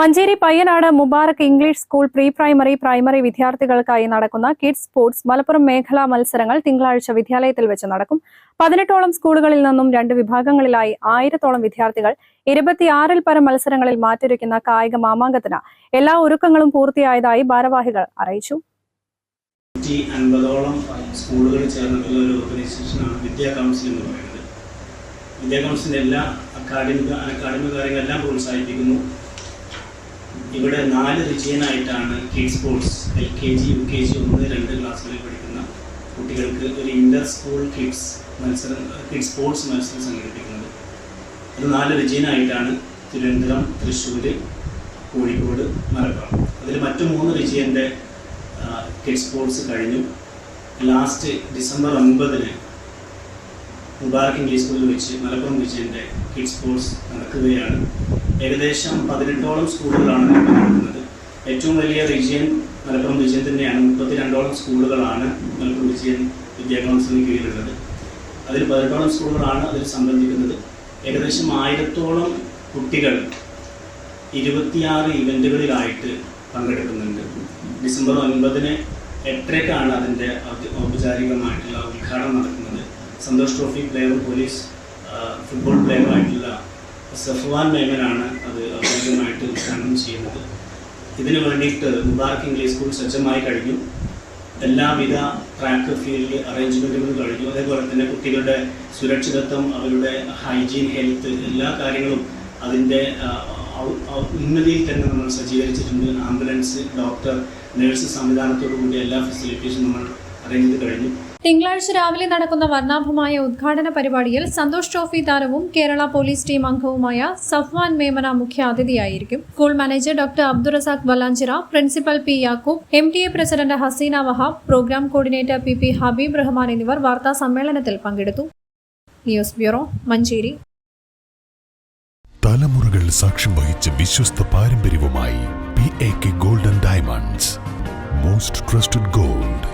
Manjeri Payyanad Mubarak English school pre primary primary വിദ്യാർത്ഥികൾക്കായി നടക്കുന്ന kids sports Malappuram മേഖലാ മത്സരങ്ങൾ തിങ്കളാഴ്ച വിദ്യാലയത്തിൽ വെച്ച് നടക്കും. പതിനെട്ടോളം സ്കൂളുകളിൽ നിന്നും രണ്ട് വിഭാഗങ്ങളിലായി ആയിരത്തോളം വിദ്യാർത്ഥികൾ ഇരുപത്തിയാറിൽ പരം മത്സരങ്ങളിൽ മാറ്റൊരുക്കുന്ന കായിക മാമാങ്കത്തിന് എല്ലാ ഒരുക്കങ്ങളും പൂർത്തിയായതായി ഭാരവാഹികൾ അറിയിച്ചു. സ്കൂളുകൾ ഒരു ഓർഗനൈസേഷനാണ് വിദ്യാ കൗൺസിൽ കൗൺസിലിന്റെ എല്ലാ അക്കാഡമിക അക്കാഡമിക കാര്യങ്ങളെല്ലാം പ്രോത്സാഹിപ്പിക്കുന്നു. ഇവിടെ നാല് റിജിയനായിട്ടാണ് kid sports L K G U K G ഒന്ന് രണ്ട് ക്ലാസ്സുകളിൽ പഠിക്കുന്ന കുട്ടികൾക്ക് ഒരു ഇന്റർ സ്കൂൾ കിഡ്സ് മത്സരം കിഡ് സ്പോർട്സ് മത്സരം സംഘടിപ്പിക്കുന്നത്. അത് നാല് റിജിയനായിട്ടാണ് തിരുവനന്തപുരം തൃശ്ശൂർ കോഴിക്കോട് മലപ്പുറം. അതിൽ മറ്റു മൂന്ന് റിജിയന്റെ കിഡ് സ്പോർട്സ് കഴിഞ്ഞു. ലാസ്റ്റ് ഡിസംബർ ഒൻപതിന് മുബാറക് ഇംഗ്ലീഷ് സ്കൂളിൽ വെച്ച് മലപ്പുറം വിജയന്റെ കിഡ് സ്പോർട്സ് നടക്കുകയാണ്. ഏകദേശം പതിനെട്ടോളം സ്കൂളുകളാണ് നടക്കുന്നത് ഏറ്റവും വലിയ വിജയൻ മലപ്പുറം വിജയൻ തന്നെയാണ്. മുപ്പത്തിരണ്ടോളം സ്കൂളുകളാണ് മലപ്പുറം വിജയൻ വിദ്യാ കൗൺസിലിന് കീഴിലുള്ളത്. അതിൽ പതിനെട്ടോളം സ്കൂളുകളാണ് അതിൽ സംബന്ധിക്കുന്നത്. ഏകദേശം ആയിരത്തോളം കുട്ടികൾ ഇരുപത്തിയാറ് ഇവന്റുകളിലായിട്ട് പങ്കെടുക്കുന്നുണ്ട്. ഡിസംബർ ഒൻപതിന് എട്ടരക്കാണ് അതിന്റെ ഔപചാരികമായിട്ടുള്ള ഉദ്ഘാടനം നടക്കുന്നത്. സന്തോഷ് ട്രോഫി പ്ലെയറും പോലീസ് ഫുട്ബോൾ പ്ലെയറുമായിട്ടുള്ള സഫ്വാൻ മേമനാണ് അത് ഔദ്യോഗികമായിട്ട് ഉദ്ഘാടനം ചെയ്യുന്നത്. ഇതിനു വേണ്ടിയിട്ട് മുബാർക്ക് ഇംഗ്ലീഷ് സ്കൂൾ സജ്ജമായി കഴിഞ്ഞു. എല്ലാവിധ ട്രാക്ക് ഫീൽഡ് അറേഞ്ച്മെന്റുകളും കഴിഞ്ഞു. അതേപോലെ തന്നെ കുട്ടികളുടെ സുരക്ഷിതത്വം അവരുടെ ഹൈജീൻ ഹെൽത്ത് എല്ലാ കാര്യങ്ങളും അതിന്റെ ഉന്നതിയിൽ തന്നെ നമ്മൾ സജ്ജീകരിച്ചിട്ടുണ്ട്. ആംബുലൻസ് ഡോക്ടർ നഴ്സ് സംവിധാനത്തോടു കൂടി എല്ലാ ഫെസിലിറ്റീസും നമ്മൾ കഴിഞ്ഞു. തിങ്കളാഴ്ച രാവിലെ നടക്കുന്ന വർണാഭമായ ഉദ്ഘാടന പരിപാടിയിൽ സന്തോഷ് ട്രോഫി താരവും കേരള പോലീസ് ടീം അംഗവുമായ സഫ്വാൻ മേമന മുഖ്യ അതിഥിയായിരിക്കും. School manager doctor Abdurazak Valanchira principal P Yakub M T A president Haseena Wahab programme coordinator P P Habeeb Rahman എന്നിവർ വാർത്താ സമ്മേളനത്തിൽ പങ്കെടുത്തു. News bureau Manjeri. തലമുറകൾ സാക്ഷ്യം വഹിച്ച വിശ്വസ്ത പാരമ്പര്യവുമായി P A K golden diamonds most trusted gold